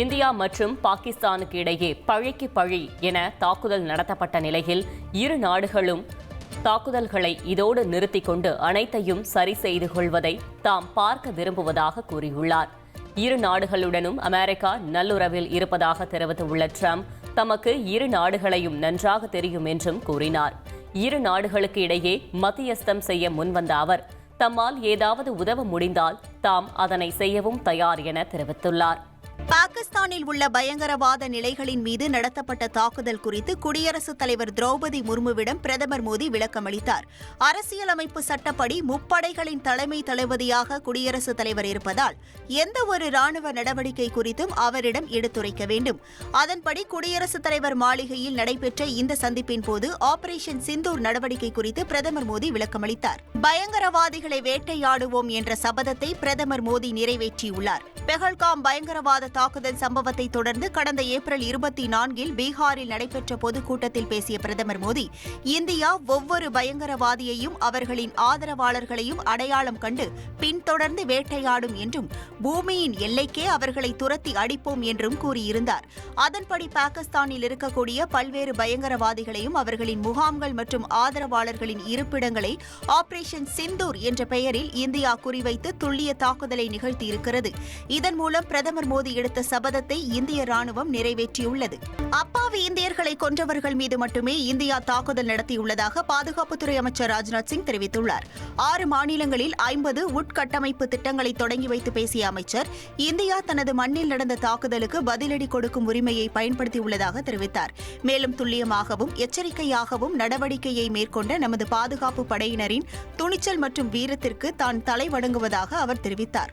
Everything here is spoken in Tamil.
இந்தியா மற்றும் பாகிஸ்தானுக்கு இடையே பழிக்கு பழி என தாக்குதல் நடத்தப்பட்ட நிலையில் இரு நாடுகளும் தாக்குதல்களை இதோடு நிறுத்திக் கொண்டு அனைத்தையும் சரி செய்து கொள்வதை தாம் பார்க்க விரும்புவதாக கூறியுள்ளார். இரு நாடுகளுடனும் அமெரிக்கா நல்லுறவில் இருப்பதாக தெரிவித்துள்ள ட்ரம்ப் தமக்கு இரு நாடுகளையும் நன்றாக தெரியும் என்றும் கூறினார். இரு நாடுகளுக்கு இடையே மத்தியஸ்தம் செய்ய முன்வந்த அவர் தம்மால் ஏதாவது உதவ முடிந்தால் தாம் அதனை செய்யவும் தயார் என தெரிவித்துள்ளார். பாகிஸ்தானில் உள்ள பயங்கரவாத நிலைகளின் மீது நடத்தப்பட்ட தாக்குதல் குறித்து குடியரசுத் தலைவர் திரௌபதி முர்முவிடம் பிரதமர் மோடி விளக்கமளித்தார் அரசியலமைப்பு சட்டப்படி முப்படைகளின் தலைமை தளபதியாக குடியரசுத் தலைவர் இருப்பதால் எந்த ஒரு ராணுவ நடவடிக்கை குறித்தும் அவரிடம் எடுத்துரைக்க வேண்டும். அதன்படி குடியரசுத் தலைவர் மாளிகையில் நடைபெற்ற இந்த சந்திப்பின் போது ஆபரேஷன் சிந்தூர் நடவடிக்கை குறித்து பிரதமர் மோடி விளக்கமளித்தார் பயங்கரவாதிகளை வேட்டையாடுவோம் என்ற சபதத்தை பிரதமர் மோடி நிறைவேற்றியுள்ளார். பெஹல்காம் பயங்கரவாத தாக்குதல் சம்பவத்தை தொடர்ந்து கடந்த ஏப்ரல் இருபத்தி நான்கில் பீகாரில் நடைபெற்ற பொதுக்கூட்டத்தில் பேசிய பிரதமர் மோடி இந்தியா ஒவ்வொரு பயங்கரவாதியையும் அவர்களின் ஆதரவாளர்களையும் அடையாளம் கண்டு பின்தொடர்ந்து வேட்டையாடும் என்றும் பூமியின் எல்லைக்கே அவர்களை துரத்தி அடிப்போம் என்றும் கூறியிருந்தார். அதன்படி பாகிஸ்தானில் இருக்கக்கூடிய பல்வேறு பயங்கரவாதிகளையும் அவர்களின் முகாம்கள் மற்றும் ஆதரவாளர்களின் இருப்பிடங்களை ஆபரேஷன் சிந்தூர் என்ற பெயரில் இந்தியா குறிவைத்து துல்லிய தாக்குதலை நிகழ்த்தியிருக்கிறது. இதன் மூலம் பிரதமர் மோடி எடுத்த சபதத்தை இந்திய ராணுவம் நிறைவேற்றியுள்ளது. அப்பாவி இந்தியர்களை கொன்றவர்கள் மீது மட்டுமே இந்தியா தாக்குதல் நடத்தியுள்ளதாக பாதுகாப்புத்துறை அமைச்சர் ராஜ்நாத் சிங் தெரிவித்துள்ளார். ஆறு மாநிலங்களில் ஐம்பது உட்கட்டமைப்பு திட்டங்களை தொடங்கி வைத்து பேசிய அமைச்சர் இந்தியா தனது மண்ணில் நடந்த தாக்குதலுக்கு பதிலடி கொடுக்கும் உரிமையை பயன்படுத்தியுள்ளதாக தெரிவித்தார். மேலும் துல்லியமாகவும் எச்சரிக்கையாகவும் நடவடிக்கையை மேற்கொண்ட நமது பாதுகாப்பு படையினரின் துணிச்சல் மற்றும் வீரத்திற்கு தான் தலைவணங்குவதாக அவர் தெரிவித்தார்.